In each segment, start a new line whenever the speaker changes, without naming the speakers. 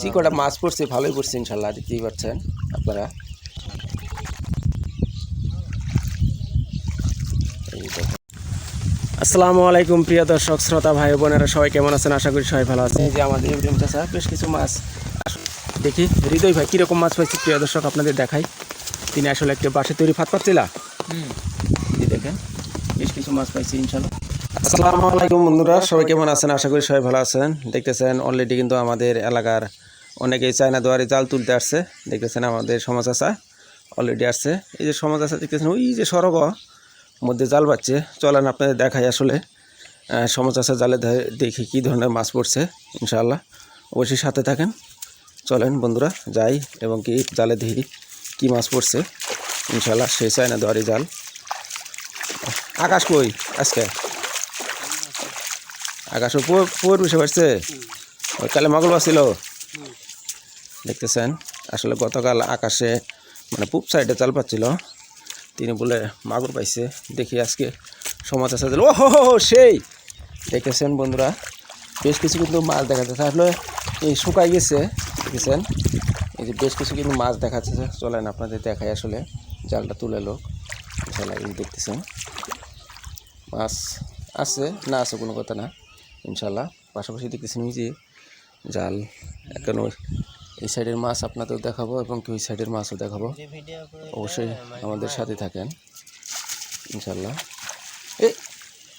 জি কটা মাছ পড়ছে ভালোই পড়ছে ইনশাল্লাহ দেখতেই পাচ্ছেন আপনারা। আসসালামু আলাইকুম প্রিয় দর্শক শ্রোতা ভাই বোনেরা সবাই কেমন আছেন? আশা করি সবাই ভালো আছেন। যে আমাদের ইব্রাহিম চাষা বেশ কিছু মাছ দেখি হৃদয় ভাই কীরকম মাছ পাইছি প্রিয় দর্শক আপনাদের দেখাই। তিনি আসলে একটা বাসে তৈরি ফাত পাচ্ছিলা দেখেন বেশ কিছু মাছ পাইছি ইনশাল্লাহ। আসসালামু আলাইকুম বন্ধুরা, সবাই কেমন আছেন? আশা করি সবাই ভালো আছেন। দেখতেছেন অলরেডি কিন্তু আমাদের এলাকার অনেকেই চায়না দুয়ারে জাল তুলতে আসছে। দেখতেছেন আমাদের সমাজ আসা অলরেডি আসছে। এই যে সমাজ আসা দেখতেছেন, ওই যে সড়ক মধ্যে জাল বাচ্ছে। চলেন আপনাদের দেখাই আসলে সমাজ আসা জালে দেখি কি ধরনের মাছ পড়ছে, ইনশাআল্লাহ। অবশ্যই সাথে থাকেন। চলেন বন্ধুরা, যাই এবং কি জালে দেখি কি মাছ পড়ছে। ইনশাআল্লাহ, সেই চায়না দুয়ারি জাল। আকাশ কই আজকে? আকাশ পুর বসে পারছে ওই কালে মঙ্গলবার ছিল। দেখতেছেন, আসলে গতকাল আকাশে মানে পূব সাইডে চাল পাচ্ছিল তিনি বলে, মাগুর পাইছে, দেখি আজকে সমাজ আছে ও হো হো, সেই। দেখেছেন বন্ধুরা, বেশ কিছু কিন্তু মাছ দেখা যাচ্ছে। আসলে এই শুকাই গেছে দেখেছেন এই যে বেশ কিছু কিন্তু মাছ দেখা যাচ্ছে। চলেন আপনাদের দেখাই আসলে জালটা তুলে লোক। দেখতেছেন, মাছ আছে, না আছে কোনো কথা না। ইনশাল্লাহ পাশাপাশি দেখতেছেন ওই যে জাল এখন এই সাইডের মাছ আপনাদের দেখাবো এবং কি ওই সাইডের মাছও দেখাবো। অবশ্যই আমাদের সাথে থাকেন ইনশাল্লাহ এ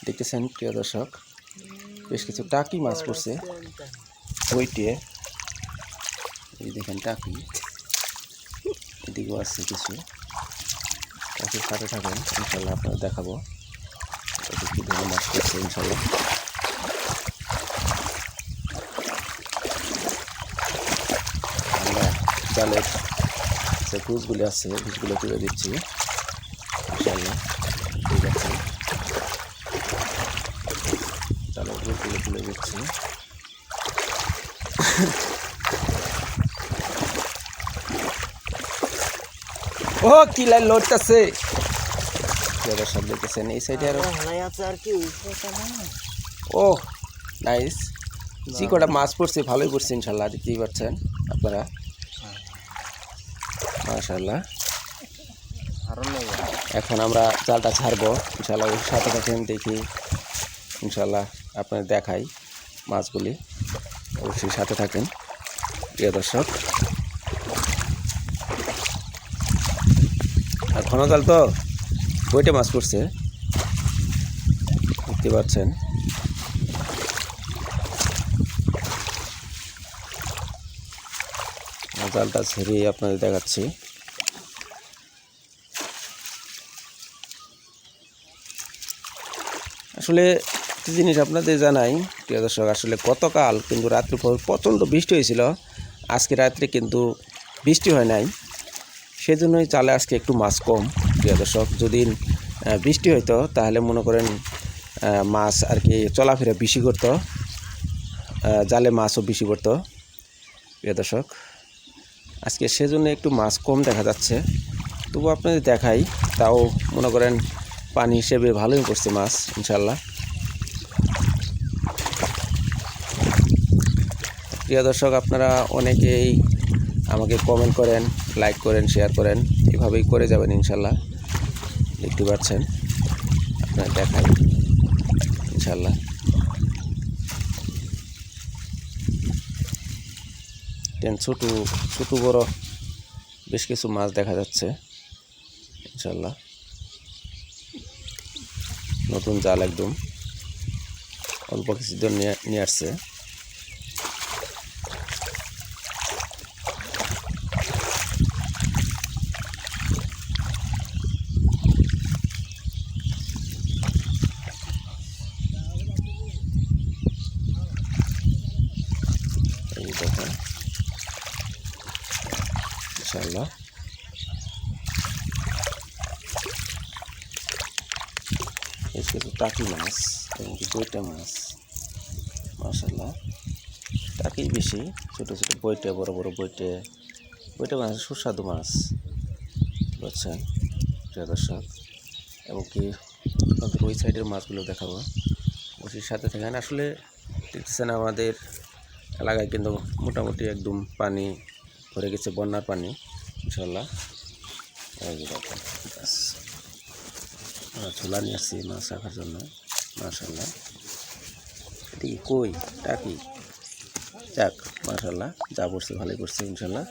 দেখতেছেন প্রিয় দর্শক বেশ কিছু টাকি মাছ পড়ছে। ওইটে এই দেখেন টাকি এদিকেও আসছে কিছু। অবশ্যই সাথে থাকেন ইনশাল্লাহ আপনাদের দেখাবো। কী ধরনের মাছ পড়ছে ইনশাল্লাহ আমরা যে ঘুষগুলি আছে ঘুষগুলো তুলে দিচ্ছি। ঠিক আছে। তুলে দিচ্ছি। ও, কি লাইন লড়তেছে? সব দেখতেছেন, এই সাইডে আরও ও নাইস জি কটা মাছ পড়ছে, ভালোই পড়ছে ইনশাল্লাহ দেখতেই পাচ্ছেন আপনারা। মাশাল্লাহ এখন আমরা জালটা ছাড়বো। ইনশাল্লাহ ওর সাথে থাকেন দেখি। ইনশাল্লাহ আপনাদের দেখাই মাছগুলি। অবশ্যই সাথে থাকেন। প্রিয় দর্শক। আর ঘন জাল তো বইটে মাছ পড়ছে। দেখতে পাচ্ছেন। জালটা ছেড়ে আপনাদের দেখাচ্ছি। আসলে একটি জিনিস আপনাদের জানাই, প্রিয় দর্শক, আসলে গতকাল কিন্তু রাত্রি পর প্রচণ্ড বৃষ্টি হয়েছিল। আজকে রাত্রে কিন্তু বৃষ্টি হয় নাই। সেজন্যই চালে আজকে একটু মাছ কম, প্রিয় দর্শক। যদি বৃষ্টি হইতো, তাহলে মনে করেন মাছ আর কি চলাফেরা বেশি করতো জালে মাছও বেশি পড়তো, প্রিয় দর্শক। আজকে সেজন্য একটু মাছ কম দেখা যাচ্ছে। তবু আপনাদের দেখাই, তাও মনে করেন পানি হিসেবে ভালোই পড়ছে মাছ ইনশাল্লাহ প্রিয় দর্শক, আপনারা অনেকেই আমাকে কমেন্ট করেন লাইক করেন শেয়ার করেন। এভাবেই করে যাবেন ইনশাল্লাহ দেখতে পাচ্ছেন, আপনারা দেখাই ইনশাল্লাহ ছোটো ছোটো বড় বেশ কিছু মাছ দেখা যাচ্ছে ইনশাল্লাহ নতুন জাল একদম। অল্প কিছুদিন নিয়ে নিয়ে আসছে এই দেখেন ইনশাল্লাহ বেশ কিছু টাকি মাছ, এবং কি বইটা মাছ মাশাল্লাহ টাকি বেশি, ছোট ছোট বইটে, বড় বড় বইটে। বইটা মাছ সুস্বাদু মাছ বুঝছেন প্রিয় দর্শক। এবং কি ওই সাইডের মাছগুলো দেখাবো। অবশ্যই সাথে থাকেন। আসলে দেখতেছেন আমাদের এলাকায় কিন্তু মোটামুটি একদম পানি ভরে গেছে, বন্যার পানি ইনশাল্লাহ ছোলা নিয়ে আসছি মাছ রাখার জন্য মাশাল্লাহ এটি কই? টাকি যাক মাশাল্লাহ যা করছে ভালোই করছে ইনশাল্লাহ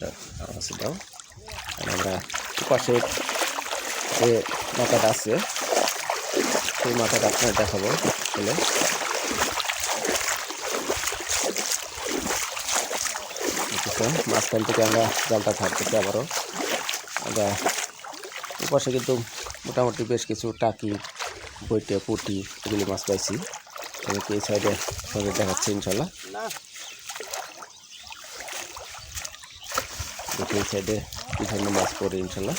দাও। দাও আমরা পাশে যে মাথাটা আছে, সেই মাথাটা আপনার দেখাবো বলে মাঝখান থেকে আমরা জালটা ছাড়তেছি আবারও। আমরা উপাসে কিন্তু মোটামুটি বেশ কিছু টাকি, বইটে, পুটি এগুলি মাছ পাইছি। আমাকে এই সাইডে সবাই দেখাচ্ছে ইনশাল্লাহ। দেখি এই সাইডে কী ধরনের মাছ পড়ে ইনশাল্লাহ।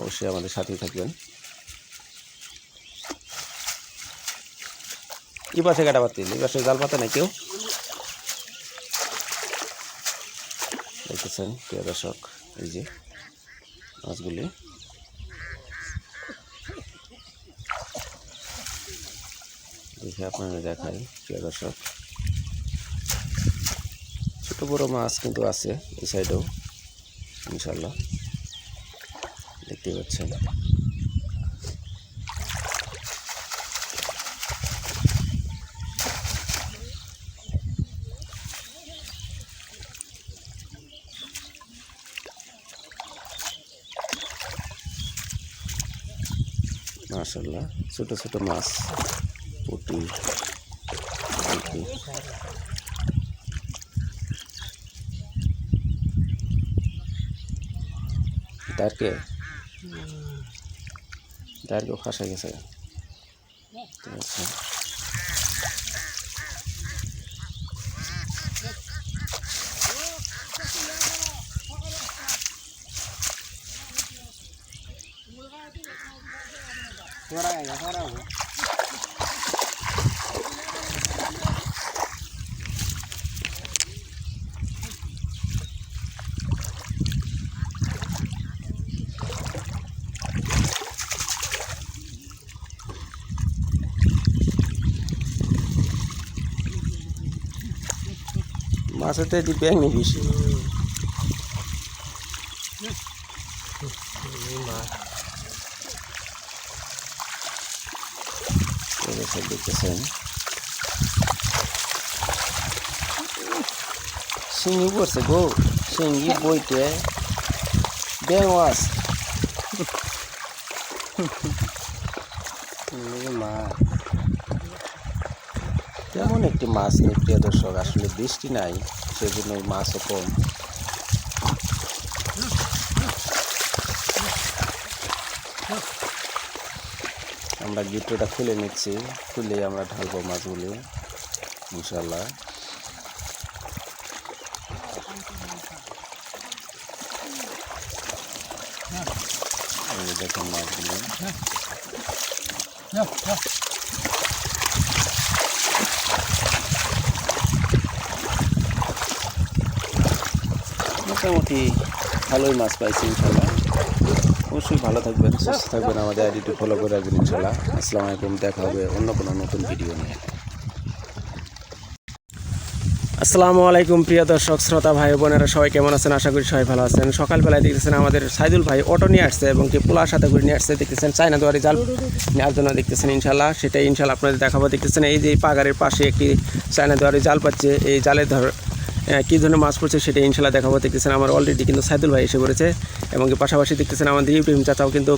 অবশ্যই আমাদের সাথেই থাকবেন। এই পাশে কাটা পাতি? এই পাশে জাল পাতা নাই কেউ? দেখতেছেন, প্রিয় দর্শক, এই যে মাছগুলি। দেখে আপনাদের দেখাই, প্রিয় দর্শক। ছোট বড় মাছ কিন্তু আছে এই সাইডেও, ইনশাল্লাহ। দেখতে পাচ্ছেন। মাশাল্লাহ, ছোট ছোট মাছ। তারকে ডারকে ফাঁসা গেছে আছে মাছের তো এটি ব্যাংনি বেশি এই যে সব দেখতেছেন শিঙি পড়ছে একটি মাছ নেই প্রিয় দর্শক, আসলে বৃষ্টি নাই সেজন্য মাছও কম। আমরা গিট্টোটা খুলে নিচ্ছি খুলে আমরা ঢালবো মাছগুলি ইনশাল্লাহ দেখুন মাছগুলি। মোটামুটি ভালোই মাছ পাইছি ইনশাল্লাহ অবশ্যই ভালো থাকবেন সুস্থ থাকবেন আমাদের আইডিটি ফলো করে রাখবেন ইনশাল্লাহ আসসালামু আলাইকুম দেখা হবে অন্য কোনো নতুন ভিডিও নিয়ে। আসসালামু আলাইকুম প্রিয় দর্শক শ্রোতা ভাই বোনেরা সবাই কেমন আছেন? আশা করি সবাই ভালো আছেন। সকালবেলায় দেখতেছেন আমাদের সাইদুল ভাই অটো নিয়ে আসছে এবং কি পোলার সাথে করে নিয়ে আসছে। দেখতেছেন চায়না দুয়ারি জাল নেওয়ার জন্য দেখতেছেন ইনশাল্লাহ সেটাই ইনশাল্লাহ আপনাদের দেখাবো। দেখতেছেন এই যে পাগারের পাশে একটি চায়না দুয়ারি জাল পাচ্ছে। এই জালের ধর কী ধরনের মাছ পড়ছে সেটা ইনশাল্লাহ দেখাবো। দেখতেছেন আমার অলরেডি কিন্তু সাইদুল ভাই এসে পড়েছে এবং পাশাপাশি দেখতেছেন আমাদের ইউটিউব চাচাও কিন্তু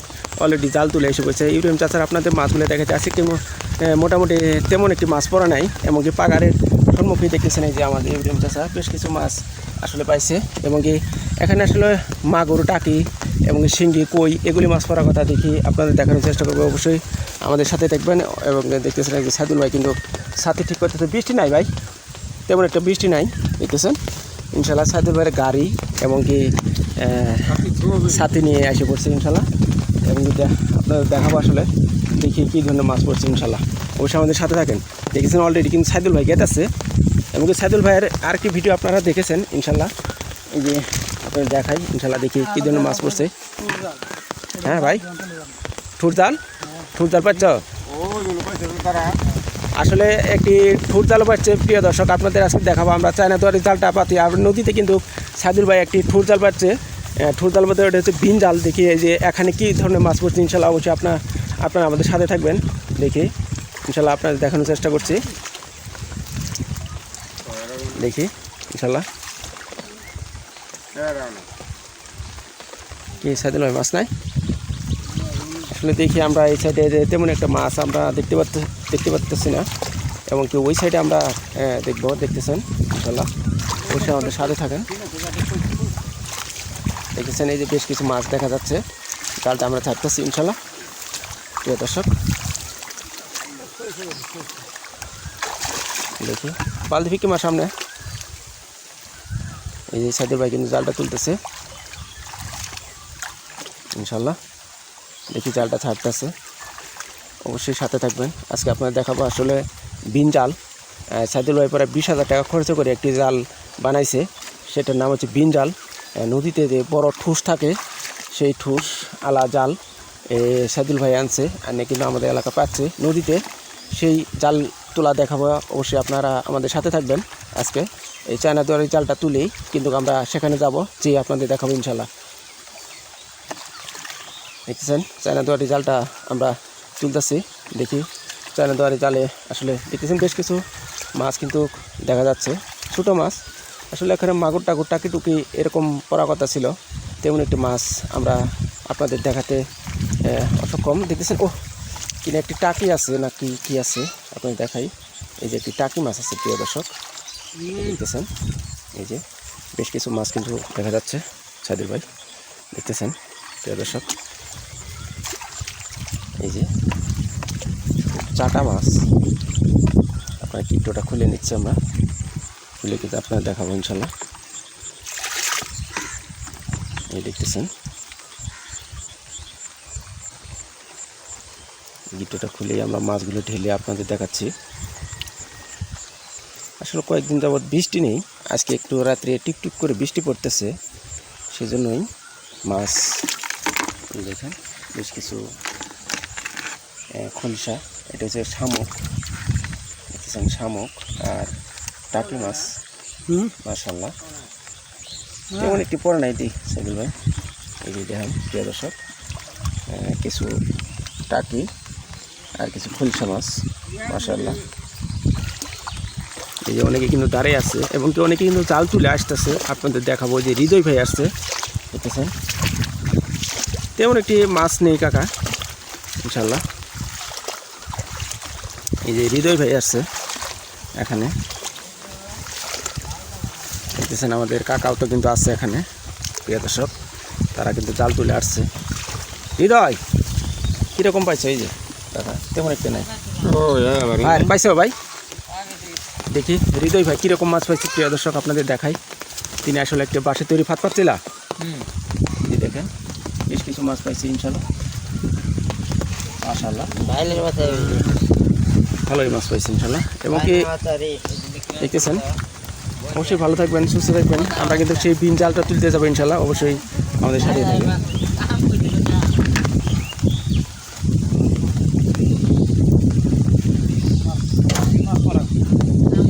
অলরেডি জাল তুলে এসে পড়েছে। ইউটিউব চাচার আপনাদের মাছগুলো দেখাতে আজকে কিন্তু মোটামুটি তেমন একটি মাছ পড়া নাই, এবং কি পাগারের সম্মুখে দেখতেছেন এই যে আমাদের ইউটিউব চাচা, বেশ কিছু মাছ আসলে পাইছে, এবং কি এখানে আসলে মাগুর, টাকি এবং শিঙ্গি, কই, এগুলি মাছ পড়ার কথা দেখি, আপনাদের দেখানোর চেষ্টা করব অবশ্যই। আমাদের সাথে দেখবেন, এবং দেখতেছেন সাইদুল ভাই কিন্তু সাথে ঠিক করতেছে। বৃষ্টি নাই ভাই? তেমন একটা বৃষ্টি নাই, দেখতেছেন? ইনশাল্লাহ সাইদুল ভাইয়ের গাড়ি এবং কি সাথে নিয়ে এসে পড়ছে ইনশাল্লাহ এবং এটা আপনাদের দেখাবো আসলে, দেখি কী ধরনের মাছ পড়ছে ইনশাল্লাহ অবশ্যই আমাদের সাথে থাকেন। দেখেছেন অলরেডি কিন্তু সাইদুল ভাই গেট আছে। এবং কি সাইদুল ভাইয়ের আর কি ভিডিও আপনারা দেখেছেন ইনশাল্লাহ এই যে আপনাদের দেখাই ইনশাল্লাহ দেখি কী ধরনের মাছ পড়ছে। হ্যাঁ ভাই ঠুর জাল ঠুর জাল পাচ্ছ আসলে একটি ঠুর জাল পাচ্ছে প্রিয় দর্শক আপনাদের আজকে দেখাবো আমরা চায়না তোয়ারি জালটা পাতি আর নদীতে কিন্তু সাদুল ভাই একটি ঠুর জাল পাচ্ছে। ঠুর জাল বলতে ওটা হচ্ছে বিন জাল। দেখি এই যে এখানে কী ধরনের মাছ পড়ছে ইনশাল্লাহ অবশ্যই আপনার আপনারা আমাদের সাথে থাকবেন। দেখি ইনশাল্লাহ আপনাদের দেখানোর চেষ্টা করছি। দেখি ইনশাল্লাহ। কি সাইদুল ভাই মাছ নাই? আসলে দেখি আমরা এই সাইডে তেমন একটা মাছ আমরা দেখতে পাচ্ছি দেখতে পাচ্ছি না। এবং কি ওই সাইডে আমরা দেখব, দেখতেছেন, ইনশাল্লাহ। অবশ্যই আমাদের সাথে থাকেন। দেখতেছেন, এই যে বেশ কিছু মাছ দেখা যাচ্ছে। জালটা আমরা ছাড়তেছি, ইনশাল্লাহ। প্রিয় দর্শক। দেখি। বালদি ফিকি মাছ সামনে। এই যে সাইডের ভাই কিন্তু জালটা তুলতেছে। ইনশাল্লাহ। দেখি জালটা ছাড়তেছে। অবশ্যই সাথে থাকবেন। আজকে আপনাদের দেখাবো আসলে বিন জাল। সাইদুল ভাই প্রায় বিশ হাজার টাকা খরচ করে একটি জাল বানাইছে। সেটার নাম হচ্ছে বিন জাল। নদীতে যে বড় ঠুস থাকে সেই ঠুস আলা জাল এ, সাইদুল ভাই আনছে আনে কিন্তু আমাদের এলাকা পাচ্ছে নদীতে। সেই জাল তোলা দেখাবো অবশ্যই আপনারা আমাদের সাথে থাকবেন আজকে। এই চায়না দুয়ারি জালটা তুলেই কিন্তু আমরা সেখানে যাব যে আপনাদের দেখাবো ইনশাল্লাহ দেখতেছেন? চায়না দুয়ারি জালটা আমরা তুলতেছি, দেখি। চায়না দুয়ারি জালে আসলে দেখতেছেন বেশ কিছু মাছ কিন্তু দেখা যাচ্ছে। ছোটো মাছ, আসলে এখানে মাগুর টাগুর টাকি টুকি এরকম পড়া কথা ছিল। তেমন একটি মাছ আমরা আপনাদের দেখাতে অসক্ষম। দেখতেছেন ও কিনা একটি টাকি আছে না কি কি আছে? আপনাদের দেখাই। এই যে একটি টাকি মাছ আছে, প্রিয় দর্শক। দেখতেছেন, এই যে বেশ কিছু মাছ কিন্তু দেখা যাচ্ছে, সাদির ভাই। দেখতেছেন, প্রিয় দর্শক এই যে চাটা মাছ। আপনার কিটোটা খুলে নিচ্ছি আমরা। খুলে কিন্তু আপনার দেখাবো ইনশাল্লাহ। এই দেখতেছেন। গিটোটা খুলেই আমরা মাছগুলো ঢেলে আপনাদের দেখাচ্ছি। আসলে কয়েকদিন যাবৎ বৃষ্টি নেই। আজকে একটু রাত্রে টিপটিপ করে বৃষ্টি পড়তেছে। সেজন্যই মাছ দেখেন, বেশ কিছু খলসা এটা হচ্ছে শামুক। দেখতেছেন শামুক আর টাকি মাছ। মাশাল্লাহ তেমন একটি পরে নাই দিই সাইদুল ভাই। এই যে দেখেন প্রিয় দর্শক কিছু টাকি আর কিছু খলসা মাছ মাশাল্লাহ এই যে অনেকে কিন্তু দাঁড়িয়ে আছে এবং কি অনেকে কিন্তু জাল তুলে আসতেছে। আপনাদের দেখাবো যে হৃদয় ভাই আসছে। দেখতেছেন? তেমন একটি মাছ নেই কাকা। ইনশাল্লাহ এই যে হৃদয় ভাই আসছে এখানে। দেখতেছেন আমাদের কাকাও তো কিন্তু আসছে এখানে প্রিয় দর্শক। তারা কিন্তু জাল তুলে আসছে। হৃদয় কীরকম পাইছো এই যে? কাকা তেমন একটা নাই। ভাই পাইছো ভাই? দেখি হৃদয় ভাই কীরকম মাছ পাইছে প্রিয় দর্শক আপনাদের দেখাই। তিনি আসলে একটা বাসে তৈরি ফাত পাচ্ছিলা। এই দেখেন বেশ কিছু মাছ পাইছি ইনশাল্লাহ। মাশাল্লাহ ভালোই মাছ পাইছি, ইনশাল্লাহ। এবং কি দেখতেছেন? অবশ্যই ভালো থাকবেন, সুস্থ থাকবেন। আমরা কিন্তু সেই বিন জালটা তুলতে যাব, ইনশাল্লাহ। অবশ্যই আমাদের সাথে থাকবেন।